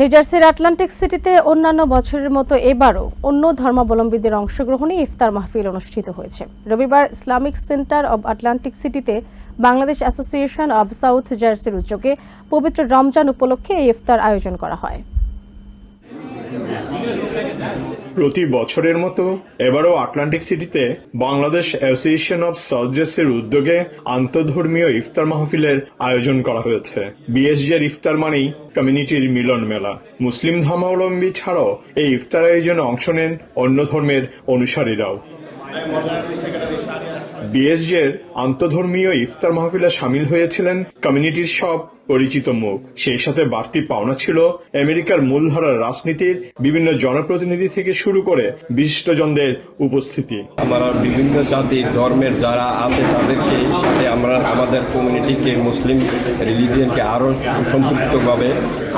নিউজার্সির Atlantic সিটিতে অন্যান্য বছরের মতো এবারও অন্য ধর্মাবলম্বীদের অংশগ্রহণে ইফতার মাহফিল অনুষ্ঠিত হয়েছে। রবিবার ইসলামিক সেন্টার অব আটলান্টিক সিটিতে বাংলাদেশ অ্যাসোসিয়েশন অব সাউথ জার্সির উদ্যোগে পবিত্র রমজান উপলক্ষে এই ইফতার আয়োজন করা হয়। প্রতি বছরের মতো এবারও আটলান্টিক সিটিতে বাংলাদেশ অ্যাসোসিয়েশন অব সার্জেসের উদ্যোগে আন্তধর্মীয় ইফতার মাহফিলের আয়োজন করা হয়েছে। বিএসজি এর ইফতার মানেই কমিউনিটির মিলন মেলা। মুসলিম ধর্মাবলম্বী ছাড়াও এই ইফতার আয়োজনে অংশ নেন অন্য ধর্মের অনুসারীরাও। বিএসজি এর আন্তধর্মীয় ইফতার মাহফিলে সামিল হয়েছিলেন কমিউনিটির সব পরিচিত মুখ। সেই সাথে বাড়তি পাওনা ছিল আমেরিকার মূলধারার রাজনীতির বিভিন্ন জনপ্রতিনিধি থেকে শুরু করে বিশিষ্টজনদের উপস্থিতি। আমরা বিভিন্ন জাতির ধর্মের যারা আছে তাদেরকে সাথে আমরা আমাদের কমিউনিটিকে মুসলিম রিলিজিয়নকে আরও সম্পৃক্তভাবে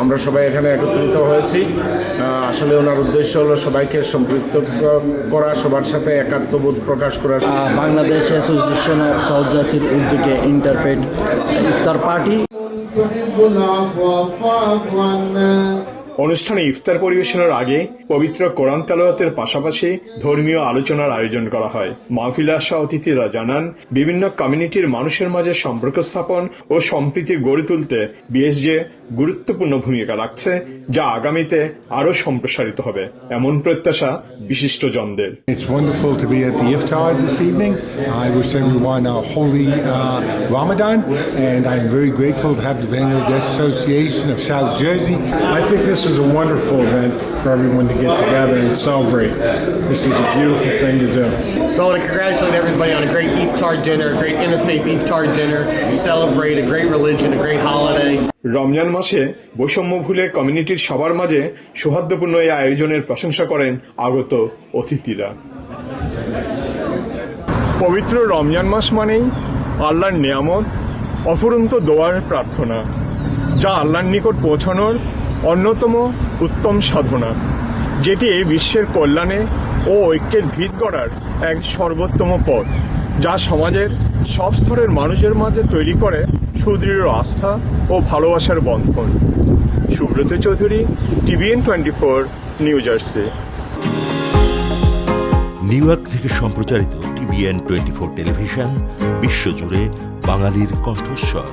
আমরা সবাই এখানে একত্রিত হয়েছি। আসলে ওনার উদ্দেশ্য হলো সবাইকে সম্পৃক্ত করা সবার সাথে একাত্মবোধ প্রকাশ করা। বাংলাদেশ অ্যাসোসিয়েশন অফ সাউথ জার্সির উদ্যোগে ইন্টারপ্রেট ইফতার পার্টি অনুষ্ঠানে ইফতার পরিবেশনের আগে পবিত্র কোরআন তালাওয়াতের পাশাপাশি ধর্মীয় আলোচনার আয়োজন করা হয় মাহফিলে আসা অতিথিরা জানান বিভিন্ন কমিউনিটির মানুষের মাঝে সম্পর্ক স্থাপন ও সম্প্রীতি গড়ে তুলতে বিএসজে গুরুত্বপূর্ণ ভূমিকা রাখছে যা আগামীতে আরও সম্প্রসারিত হবে এমন প্রত্যাশা বিশিষ্টজনদের It's wonderful to be at the iftar this evening. I wish everyone a holy uh, Ramadan, and I'm very grateful to have the Bangladesh Association of South Jersey I think this is a wonderful event for everyone to get together and celebrate. This is a beautiful thing to do. Well, I want to congratulate everybody on a great iftar dinner, a great interfaith iftar dinner. Celebrate a great religion, a great holiday. Ramzan মাসে বৈষম্য ভুলে কমিউনিটির সবার মাঝে সৌহার্দ্যপূর্ণ এই আয়োজনের প্রশংসা করেন আগত অতিথিরা পবিত্র রমজান মাস মানেই আল্লাহর নিয়ামত অফুরন্ত দোয়ার প্রার্থনা যা আল্লাহর নিকট পৌঁছানোর অন্যতম উত্তম সাধনা যেটি বিশ্বের কল্যাণে ও ঐক্যের ভিত গড়ার এক সর্বোত্তম পথ, যা সমাজের সব স্তরের মানুষের মাঝে তৈরি করে সুদৃঢ় আস্থা ও ভালোবাসার বন্ধন। Subrata Chowdhury, TVN twenty four, New Jersey. New York থেকে সম্প্রচারিত টিভিএন টোয়েন্টি ফোর টেলিভিশন, বিশ্বজুড়ে বাঙালির কণ্ঠস্বর।